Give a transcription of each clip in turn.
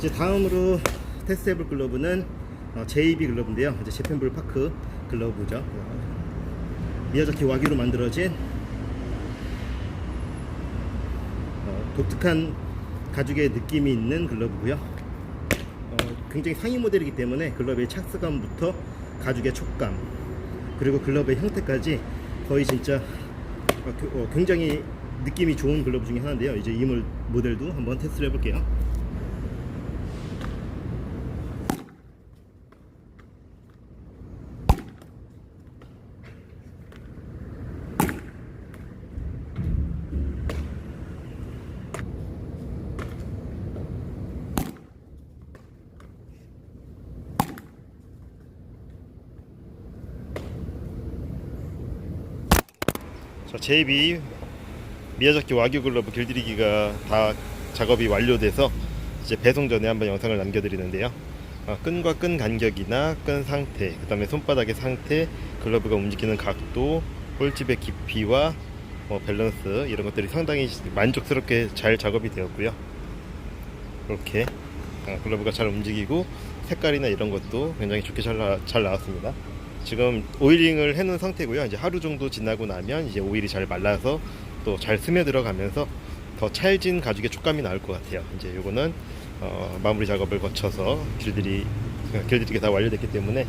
이제 다음으로 테스트 해볼 글러브는 어, JB 글러브인데요. 이제 재팬블 파크 글러브죠. 어, 미야자키 와규로 만들어진 어, 독특한 가죽의 느낌이 있는 글러브고요. 어, 굉장히 상위 모델이기 때문에 글러브의 착수감부터 가죽의 촉감 그리고 글러브의 형태까지 거의 진짜 어, 그- 어, 굉장히 느낌이 좋은 글러브 중에 하나인데요. 이제 이 모- 모델도 한번 테스트를 해볼게요. 자, JB 미야자키 와규 글러브 길들이기가 다 작업이 완료돼서 이제 배송 전에 한번 영상을 남겨드리는데요. 어, 끈과 끈 간격이나 끈 상태, 그 다음에 손바닥의 상태, 글러브가 움직이는 각도, 홀집의 깊이와 뭐 밸런스 이런 것들이 상당히 만족스럽게 잘 작업이 되었고요. 이렇게 어, 글러브가 잘 움직이고 색깔이나 이런 것도 굉장히 좋게 잘, 나, 잘 나왔습니다. 지금 오일링을 해놓은 상태고요. 이제 하루 정도 지나고 나면 이제 오일이 잘 말라서 또 잘 스며들어가면서 더 찰진 가죽의 촉감이 나올 것 같아요. 이제 요거는 어, 마무리 작업을 거쳐서 길들이 길들이가 다 완료됐기 때문에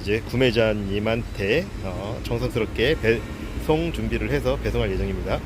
이제 구매자님한테 어, 정성스럽게 배송 준비를 해서 배송할 예정입니다.